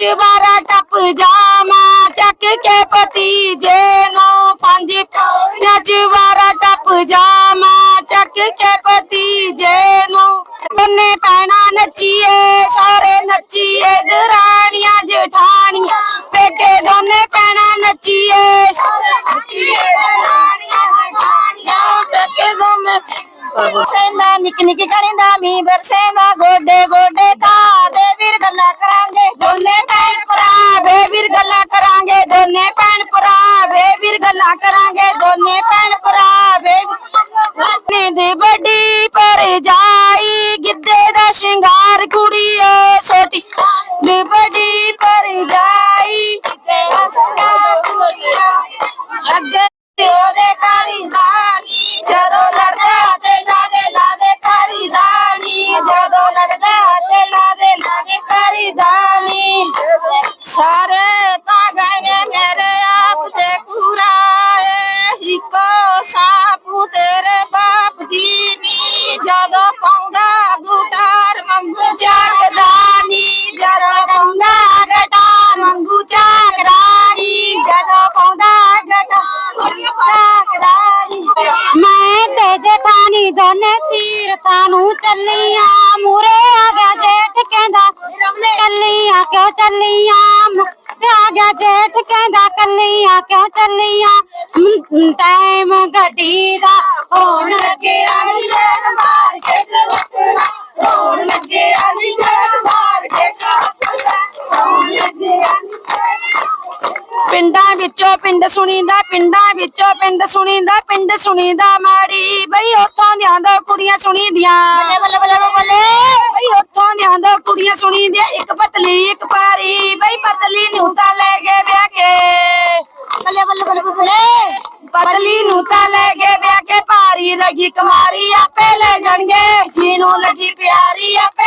ਵਿੱਚ ਬਾਰਾ ਟੱਪ ਜਾਵਾਂ ਚੱਕ ਕੇ ਪਤੀ ਜੇ ਤੂੰ ਚੱਲੀਆਂ ਮੂਰੇ ਆ ਗਿਆ ਜੇਠ ਕਹਿੰਦਾ ਕੱਲੀਆਂ ਕਿਉਂ ਚੱਲੀਆਂ? ਆ ਗਿਆ ਜੇਠ ਕਹਿੰਦਾ ਕੱਲੀਆਂ ਕਿਉਂ ਚੱਲੀਆਂ? ਟਾਈਮ ਗੱਡੀ ਦਾ ਹੋਣ ਲੱਗਿਆ ਮੇਰ ਮਾਰ ਕੇ ਪਿੰਡ ਸੁਣੀਦਾ ਪਿੰਡਾਂ ਵਿੱਚੋਂ ਪਿੰਡ ਸੁਣੀਦਾ ਪਿੰਡ ਸੁਣੀਦਾ ਮਾੜੀ। ਬਈ ਉੱਥੋਂ ਦੀਆਂ ਦੋ ਕੁੜੀਆਂ ਸੁਣੀਦੀਆਂ। ਬੱਲੇ ਬੱਲੇ ਬੱਲੇ ਬੱਲੇ ਬਈ ਉੱਥੋਂ ਦੀਆਂ ਦੋ ਕੁੜੀਆਂ ਸੁਣੀਦੀਆਂ ਇੱਕ ਪਤਲੀ ਇੱਕ ਪਾਰੀ ਬਈ ਪਤਲੀ ਨੂੰ ਤਾਂ ਲੈ ਗਏ ਵਿਆਹ ਕੇ। ਬੱਲੇ ਬੱਲੇ ਬੱਲੇ ਬੱਲੇ। ਪਤਲੀ ਨੂੰ ਤਾਂ ਲੈ ਗਏ ਵਿਆਹ ਕੇ ਪਾਰੀ ਰਗੀ ਕੁਮਾਰੀ ਆਪੇ ਲੈ ਜਾਣਗੇ। ਜੀ ਨੂੰ ਲੱਗੀ ਪਿਆਰੀ ਆਪੇ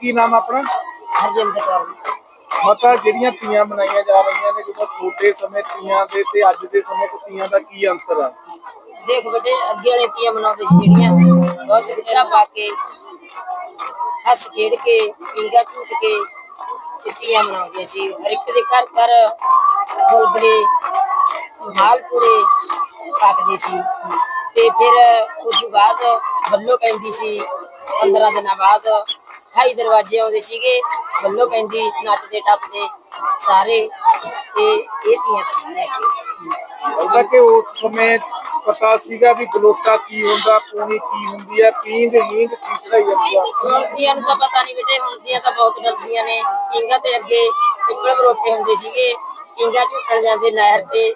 ਕੀ ਨਾਮ ਆਪਣਾ? ਹਰਜਿੰਦਰ ਕੌਰ। ਮਤਾ ਜਿਹੜੀਆਂ ਤੀਆਂ ਮਨਾਈਆਂ ਜਾ ਰਹੀਆਂ ਨੇ ਜਦੋਂ ਛੋਟੇ ਸਮੇਂ ਤੀਆਂ ਦੇ ਤੇ ਅੱਜ ਦੇ ਸਮੇਂ ਤੇ ਤੀਆਂ ਦਾ ਕੀ ਅੰਤਰ ਆ? ਦੇਖ ਬੇਟੇ ਅੱਗੇ ਵਾਲੇ ਤੀਆਂ ਮਨਾਉਂਦੇ ਸੀ ਜਿਹੜੀਆਂ। ਬਹੁਤ ਗਿੱਧਾ ਪਾ ਕੇ ਹੱਸ ਖੇਡ ਕੇ ਪਿੰਗਾ ਝੂਟ ਕੇ ਤੇ ਤੀਆਂ ਮਨਾਉਂਦੀਆਂ ਸੀ। ਹਰ ਇੱਕ ਦੇ ਘਰ ਘਰ ਗੁਲਗੁਲੇ ਮਾਲਪੂੜੇ ਪੱਕਦੇ ਸੀ। ਤੇ ਫਿਰ ਉਸ ਤੋਂ ਬਾਅਦ ਬੱਲੋ ਪੈਂਦੀ ਸੀ 15 ਦਿਨਾਂ ਬਾਅਦ ਢਾਈ ਦਰਵਾਜ਼ੇ ਆਉਂਦੇ ਸੀਗੇ ਬੱਲੋ ਪੈਂਦੀ ਨੱਚਦੇ ਟੱਪਦੇ ਸਾਰੇ ਤੇ ਇਹ ਤੀਆਂ ਤਾਂ ਲੈ ਕੇ ਉਹਦਾ ਕਿ ਉਸ ਸਮੇਂ ਪਤਾ ਸੀਗਾ ਵੀ ਗਲੋਟਾ ਕੀ ਹੁੰਦਾ ਪੂਣੀ ਕੀ ਹੁੰਦੀ ਹੈ ਪੀਂਗ ਹੀਂਗ ਕੀ ਚੜਾਈ ਜਾਂਦੀ ਆ। ਹੁਣ ਦੀਆਂ ਨੂੰ ਤਾਂ ਪਤਾ ਨਹੀਂ ਬੇਟੇ ਹੁਣ ਦੀਆਂ ਤਾਂ ਬਹੁਤ ਡਰਦੀਆਂ ਨੇ। ਪਿੰਗਾ ਤੇ ਅੱਗੇ ਪਿੱਪਲ ਬਰੋਟੇ ਹੁੰਦੇ ਸੀਗੇ। ਪਿੰਗਾ ਝੁੱਟਣ ਜਾਂਦੇ ਨਹਿਰ ਤੇ।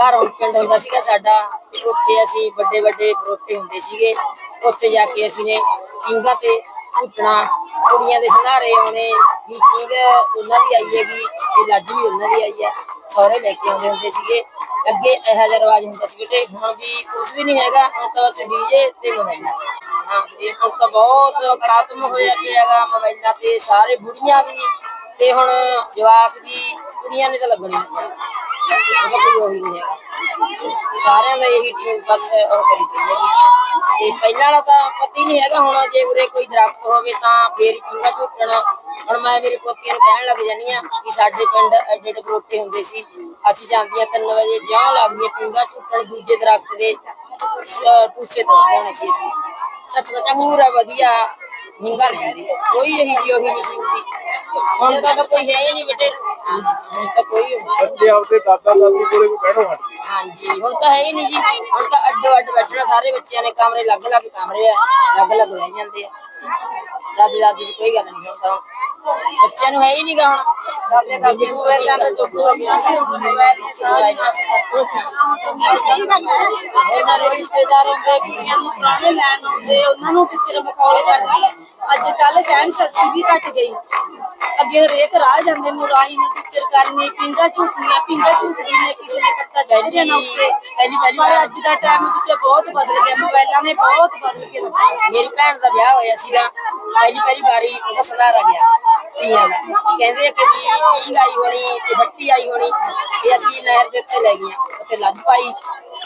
ਘਰ ਪਿੰਡ ਹੁੰਦਾ ਸੀਗਾ ਸਾਡਾ ਉੱਥੇ ਅਸੀਂ ਵੱਡੇ ਵੱਡੇ ਬਰੋਟੇ ਹੁੰਦੇ ਸੀਗੇ। ਉੱਥੇ ਜਾ ਕੇ ਅਸੀਂ ਨੇ ਪਿੰਗਾ ਤੇ ਝੁੱਟਣਾ ਕੁੜੀਆਂ ਦੇ ਸੰਧਾਰੇ ਆਉਣੇ ਵੀ ਪੀਂਗ ਉਹਨਾਂ ਦੀ ਆਈ ਹੈਗੀ ਤੇ ਲੱਜ ਵੀ ਉਹਨਾਂ ਦੀ ਆਈ ਹੈ। ਸਹੁਰੇ ਲੈ ਕੇ ਆਉਂਦੇ ਹੁੰਦੇ ਸੀਗੇ। ਅੱਗੇ ਇਹੋ ਜਿਹਾ ਰਿਵਾਜ ਹੁੰਦਾ ਸੀ, ਬੇਟੇ ਹੁਣ ਵੀ ਕੁਝ ਵੀ ਨਹੀਂ ਹੈਗਾ, ਹੁਣ ਤਾਂ ਬਸ ਡੀਜੇ ਤੇ ਮੋਬਾਈਲਾਂ। ਹਾਂ, ਇਹ ਤਾਂ ਬਹੁਤ ਖਤਮ ਹੋਇਆ ਪਿਆਗਾ ਮੋਬਾਈਲਾਂ ਤੇ, ਸਾਰੇ ਬੁੜੀਆਂ ਵੀ ਤੇ ਹੁਣ ਜਵਾਕ ਵੀ, ਕੁੜੀਆਂ ਨੇ ਤਾਂ ਲੱਗਣੀ ਨਹੀਂ ਉਹਦਾ ਕੋਈ ਉਹੀ ਨਹੀਂ ਹੈਗਾ। ਸਾਰਿਆਂ ਦਾ ਇਹੀ ਟੀਮ ਬਸ ਉਹ ਕਰੀ ਪਈ ਹੈਗੀ। ਤੇ ਪਹਿਲਾਂ ਵਾਲਾ ਤਾਂ ਪਤਾ ਨਹੀਂ ਹੈਗਾ, ਹੁਣ ਜੇ ਉਰੇ ਕੋਈ ਦਰਖਤ ਹੋਵੇ ਤਾਂ ਫੇਰ ਹੀ ਪਿੰਗਾ ਝੁੱਟਣ ਹੁਣ ਮੈਂ ਮੇਰੇ ਪੋਤੀਆਂ ਨੂੰ ਕਹਿਣ ਲੱਗ ਜਾਨੀ ਆ ਕਿ ਸਾਡੇ ਪਿੰਡ ਐਡੇ ਐਡੇ ਬਰੋਟੇ ਹੁੰਦੇ ਸੀ। ਅਸੀਂ ਜਾਂਦੀਆਂ 3 ਵਜੇ ਜਿਉਂ ਲੱਗਦੀਆਂ ਪਿੰਗਾ ਝੁੱਟਣ ਦੂਜੇ ਦਰਖਤ ਦੇ, ਅਹ ਟੂਚੇ ਤੋਂ ਹੋਣੇ ਸੀ ਅਸੀਂ। ਸੱਚ ਬਤਾ ਪੂਰਾ ਵਧੀਆ। ਹਿੰਗਾ ਲੈਂਦੀ ਕੋਈ ਇਹੀ ਜੀ ਉਹੀ ਨਹੀਂ ਸੀ ਹੁੰਦੀ ਹੁਣ ਤਾਂ ਕੋਈ ਹੈ ਹੀ ਨਹੀਂ ਬੇਟੇ। ਹੁਣ ਤਾਂ ਕੋਈ ਬੱਚੇ ਆਪਦੇ ਦਾਦਾ ਦਾਦੀ ਕੋਲੇ ਵੀ ਬਹਿਣੋ ਹਟ। ਗਏ। ਹਾਂਜੀ ਹੁਣ ਤਾਂ ਹੈ ਹੀ ਨਹੀਂ ਜੀ। ਹੁਣ ਤਾਂ ਅੱਡੋ ਅੱਡ ਬੈਠਣਾ ਸਾਰੇ ਬੱਚਿਆਂ ਨੇ ਕਮਰੇ ਲੱਗ ਲੱਗ ਕਮਰੇ ਆ ਲੱਗ ਲੱਗ ਰਹਿ ਜਾਂਦੇ ਆ। ਦਾਦੀ ਦਾਦੀ ਦੀ ਕੋਈ ਗੱਲ ਨਹੀਂ ਹੁਣ ਤਾਂ ਬੱਚਿਆਂ ਨੂੰ ਹੈ ਹੀ ਨਹੀਂਗਾ ਹੁਣ। ਦਾਦੇ ਦਾਦੀ ਨੂੰ ਪਹਿਲਾਂ ਤਾਂ ਚੁੱਪ ਹੋ ਗਿਆ। ਸੀ ਸਾਰੇ ਰਿਸ਼ਤੇਦਾਰਾਂ ਦੇ ਕੁੜੀਆਂ ਨੂੰ ਪੁਰਾਣੇ ਲੈਣ ਆਉਂਦੇ ਉਹਨਾਂ ਨੂੰ ਟੀਚਰ ਮਖੌਲ ਕਰਦੀ ਅੱਜ ਕੱਲ ਸਹਿਣ ਸ਼ਕਤੀ ਵੀ ਘਟ ਗਈ। ਅੱਗੇ ਹਰੇਕ ਰਾਹ ਜਾਂਦੇ ਨੂੰ ਰਾਹੀ ਨੂੰ ਟੀਚਰ ਕਰਨੀ ਪਿੰਗਾ ਝੂਟਣੀਆਂ ਪਿੰਗਾ ਝੂਟਦੀ ਨੇ ਕਿਸੇ ਨੇ ਪੱਤਾ ਚੜ ਜਾਣਾ ਉੱਤੇ। ਪਹਿਲੀ ਪਹਿਲੀ ਪਰ ਅੱਜ ਦਾ ਟਾਈਮ ਵਿੱਚ ਬਹੁਤ ਬਦਲ ਗਿਆ ਮੋਬਾਈਲਾਂ ਨੇ ਬਹੁਤ ਬਦਲ ਕੇ ਰੱਖਿਆ ਮੇਰੀ ਭੈਣ ਦਾ ਵਿਆਹ ਹੋਇਆ ਸੀਗਾ ਪਹਿਲੀ ਪਹਿਲੀ ਵਾਰੀ ਉਹਦਾ ਸੰਧਾਰਾ ਗਿਆ ਤੀਆਂ ਦਾ। ਕਹਿੰਦੇ ਆ ਕਿ ਵੀ ਪੀਂਗ ਆਈ ਹੋਣੀ ਤੇ ਫੱਟੀ ਆਈ ਹੋਣੀ ਤੇ ਅਸੀਂ ਨਹਿਰ ਦੇ ਉੱਤੇ ਲੈ ਗਈਆਂ। ਉੱਥੇ ਲੱਗ ਪਾਈ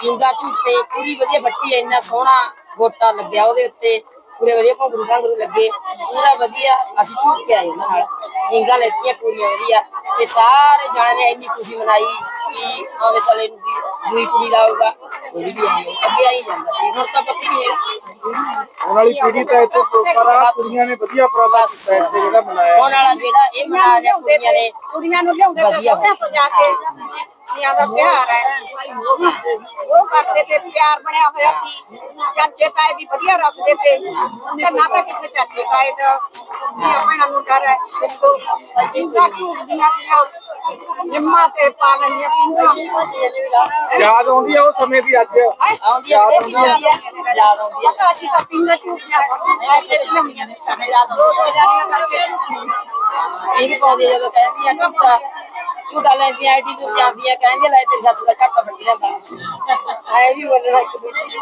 ਪੀਂਗਾ ਝੂਟੇ ਪੂਰੀ ਵਧੀਆ ਫੱਟੀ ਇੰਨਾ ਸੋਹਣਾ ਗੋਟਾ ਲੱਗਿਆ ਉਹਦੇ ਉੱਤੇ। ਪੂਰੇ ਵਧੀਆ ਘੁੰਗਰੂ ਘਾਂਗਰੂ ਲੱਗੇ ਪੂਰਾ ਵਧੀਆ ਅਸੀਂ ਝੂਟ ਕੇ ਆਏ ਉਹਨਾਂ ਨਾਲ। ਪੀਂਗਾ ਲੈਤੀਆਂ ਪੂਰੀਆਂ ਵਧੀਆ ਤੇ ਸਾਰੇ ਜਾਣੇ ਨੇ ਇੰਨੀ ਖੁਸ਼ੀ ਮਨਾਈ ਕਿ ਆਉਂਦੇ ਸਾਲੇ ਨੂੰ ਵੀ ਦੂਈ ਕੁੜੀ ਦਾ ਹੋਊਗਾ ਉਹਦੀ ਵੀ ਆਈ ਅੱਗੇ ਆਈ ਜਾਂਦਾ ਸੀ। ਹੁਣ ਤਾਂ ਪਤਾ ਹੀ ਨਹੀਂ ਹੈਗਾ। ਆਉਣ ਵਾਲੀ ਪੀੜ੍ਹੀ ਤਾਂ ਇੱਥੇ ਪਰ ਆ ਕੁੜੀਆਂ ਨੇ ਵਧੀਆ ਉਪਰਾਲਾ ਕੀਤਾ ਇੱਥੇ ਜਿਹੜਾ ਮਨਾਇਆ। ਹੁਣ ਵਾਲਾ ਜਿਹੜਾ ਇਹ ਮਨਾ ਲਿਆ ਕੁੜੀਆਂ ਨੇ ਕੁੜੀਆਂ ਨੂੰ ਲਿਆਉਂਦੇ ਤੇ ਤੋਂ ਜਾ ਕੇ। ਤੀਆਂ ਦਾ ਪਿਆਰ ਹੈ। ਉਹ ਕਰਦੇ ਤੇ ਪਿਆਰ ਬਣਿਆ ਹੋਇਆ ਸੀ। ਚਾਚੇ ਤਾਏ ਵੀ ਵਧੀਆ ਰੱਖਦੇ ਤੇ ਤੇ ਨਾ ਤਾਂ ਕਿਸੇ ਚਾਚੇ ਤਾਏ ਦਾ ਵੀ ਆਪਣਾ ਨੂੰ ਡਰ ਹੈ। ਦੇਖੋ ਪਿੰਗਾ ਝੂਟਦੀਆਂ ਤੀਆਂ ਨਿੰਮਾ ਤੇ ਪਾ ਲੈਂਦੀਆਂ ਪਿੰਗਾ ਯਾਦ ਆਉਂਦੀ ਆ ਉਹ ਸਮੇਂ ਦੀ ਅੱਜ। ਆਉਂਦੀ ਆ ਯਾਦ ਆਉਂਦੀ ਆ। ਪਤਾ ਅਸੀਂ ਤਾਂ ਪਿੰਗਾ ਲਿਆਉਂਦੀਆਂ ਨੇ ਸਾਡੇ ਯਾਦ ਦੋ ਦੋ ਇਹ ਪਾਉਂਦੀ ਜਦੋਂ ਕਹਿੰਦੀ ਆ ਝੂਟਾ ਝੂਟਾ ਲੈਂਦੀ ਆਈਡੀ ਤੋਂ ਜਾਂਦੀ ਆ ਕਹਿੰਦੀ ਲੈ ਤੇਰੀ ਸੱਸ ਦਾ ਝੱਟਾ ਫੱਟ ਜਾਂਦਾ ਐ ਵੀ ਬੋਲਣਾ ਇੱਕ ਦੂਜੀ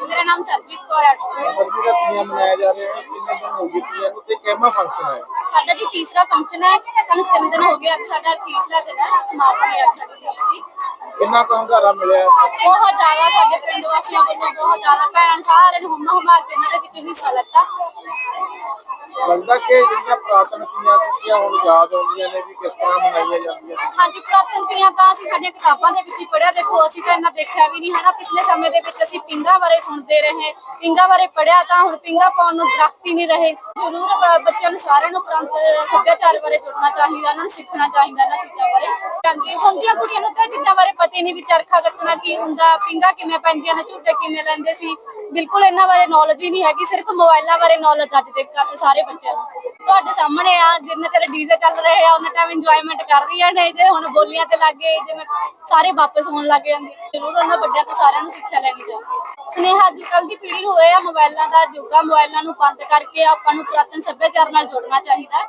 ਮੇਰਾ ਨਾਮ ਸਰਬਜੀਤ ਕੌਰ ਹੈ। ਸਰਦੀ ਦਾ ਮਨਾਇਆ ਜਾ ਰਿਹਾ? ਹੈ ਕਿੰਨੇ ਦਿਨ ਹੋ ਗਏ ਤੀਆਂ ਨੂੰ ਤੇ ਕਿਹਮਾ ਫੰਕਸ਼ਨ ਹੈ ਸਾਡਾ ਜੀ ਤੀਸਰਾ ਫੰਕਸ਼ਨ ਹੈ। ਸਾਨੂੰ ਤਿੰਨ ਦਿਨ ਹੋ ਗਏ ਅੱਜ ਸਾਡਾ ਤੀਸਰਾ ਦਿਨ ਹੈ। ਸਮਾਪਤੀ ਹੈ ਸਾਡੀ ਕਿੰਨਾ ਕੁ ਹੰਗਾਰਾ ਮਿਲਿਆ? ਬਹੁਤ ਜ਼ਿਆਦਾ ਸਾਡੇ ਪਿੰਡ ਵਾਸੀਆਂ ਵੱਲੋਂ ਬਹੁਤ ਜ਼ਿਆਦਾ ਭੈਣ ਸਾਰਿਆਂ ਨੇ ਹੁਮ ਹੁਮਾ ਕੇ ਇਹਨਾਂ ਦੇ ਵਿੱਚ ਹਿੱਸਾ ਲਿੱਤਾ। ਲੱਗਦਾ ਕਿ ਜਿਹੜੀਆਂ ਪ੍ਰਾਤਨ ਤੀਆਂ ਸੀਗੀਆਂ ਹੁਣ ਯਾਦ ਆਉਂਦੀਆਂ ਨੇ ਵੀ ਕਿਸ ਤਰ੍ਹਾਂ ਮਨਾਈਆਂ ਜਾਂਦੀਆਂ ਸੀ ਹਾਂਜੀ ਪੁਰਾਤਨ ਤੀਆਂ ਤਾਂ ਅਸੀਂ ਸਾਡੀਆਂ ਕਿਤਾਬਾਂ ਦੇ ਵਿੱਚ ਹੀ ਪੜਿਆ ਦੇਖੋ ਅਸੀਂ ਤਾਂ ਇੰਨਾ ਦੇਖਿਆ ਵੀ ਨਹੀਂ ਹਨਾ ਪਿਛਲੇ ਸਮੇਂ ਦੇ ਵਿੱਚ ਅਸੀਂ ਪਿੰਗਾ ਬਾਰੇ ਸੁਣਦੇ ਰਹੇ। ਪਿੰਗਾ ਬਾਰੇ ਪੜਿਆ ਤਾਂ ਹੁਣ ਪਿੰਗਾ ਪਾਉਣ ਨੂੰ ਦਰਖਤ ਹੀ ਨਹੀਂ ਰਹੇ। ਜ਼ਰੂਰ ਬ- ਬੱਚਿਆਂ ਨੂੰ ਸਾਰਿਆਂ ਨੂੰ ਪ੍ਰਾਂਤ ਸੱਭਿਆਚਾਰ ਬਾਰੇ ਜੁੜਨਾ ਚਾਹੀਦਾ, ਉਹਨਾਂ ਨੂੰ ਸਿੱਖਣਾ ਚਾਹੀਦਾ ਇਹਨਾਂ ਚੀਜ਼ਾਂ ਬਾਰੇ। ਹਾਂਜੀ ਹੁੰਦੀਆਂ ਕੁੜੀਆਂ ਨੂੰ ਤਾਂ ਇਹ ਚੀਜ਼ਾਂ ਬਾਰੇ ਪਤਾ ਹੀ ਨਹੀਂ ਵੀ ਚਰਖਾ ਕੱਤਣਾ ਕੀ ਹੁੰਦਾ, ਪਿੰਗਾ ਕਿਵੇਂ ਪੈਂਦੀਆਂ ਨੇ, ਝੂਟੇ ਕਿਵੇਂ ਲੈਂਦੇ ਸੀ। ਬਿਲਕੁਲ ਇਹਨਾਂ ਬਾਰੇ ਨੌਲੇਜ ਹੀ ਨਹੀਂ ਹੈਗੀ, ਸਿਰਫ ਮੋਬਾਈਲਾਂ ਬਾਰੇ ਨੌਲੇਜ ਅੱਜ ਤੱਕ ਸਾਰੇ ਬੱਚਿਆਂ ਨੂੰ। ਤੁਹਾਡੇ ਸਾਹਮਣੇ ਆ, ਜਿੰਨੇ ਤੇਰੇ ਡੀਜ਼ੇ ਚੱਲ ਰਹੇ ਆ, ਉਹਨਾਂ ਟਾਈਮ ਇੰਜੋਇਮੈਂਟ ਕਰ ਰਹੀਆਂ ਨੇ ਜੇ ਹੁਣ ਬੋਲੀਆਂ ਤੇ ਲੱਗੇ ਜਿਵੇਂ ਸਾਰੇ ਵਾਪਸ ਹੋਣ ਲੱਗ ਜਾਂਦੇ। ਜ਼ਰੂਰ ਉਹਨਾਂ ਵੱਡਿਆਂ ਤੋਂ ਸਾਰਿਆਂ ਨੂੰ ਸਿੱਖਿਆ ਲੈਣੀ ਚਾਹੀਦੀ ਹੈ ਸਨੇਹਾ ਅੱਜ ਕੱਲ ਦੀ ਪੀੜ੍ਹੀ ਹੋਏ ਆ ਮੋਬਾਈਲਾਂ ਦਾ ਯੁੱਗ ਆ ਮੋਬਾਈਲਾਂ ਨੂੰ ਬੰਦ ਕਰਕੇ ਆਪਾਂ ਨੂੰ ਪੁਰਾਤਨ ਸੱਭਿਆਚਾਰ ਨਾਲ ਜੋੜਨਾ ਚਾਹੀਦਾ।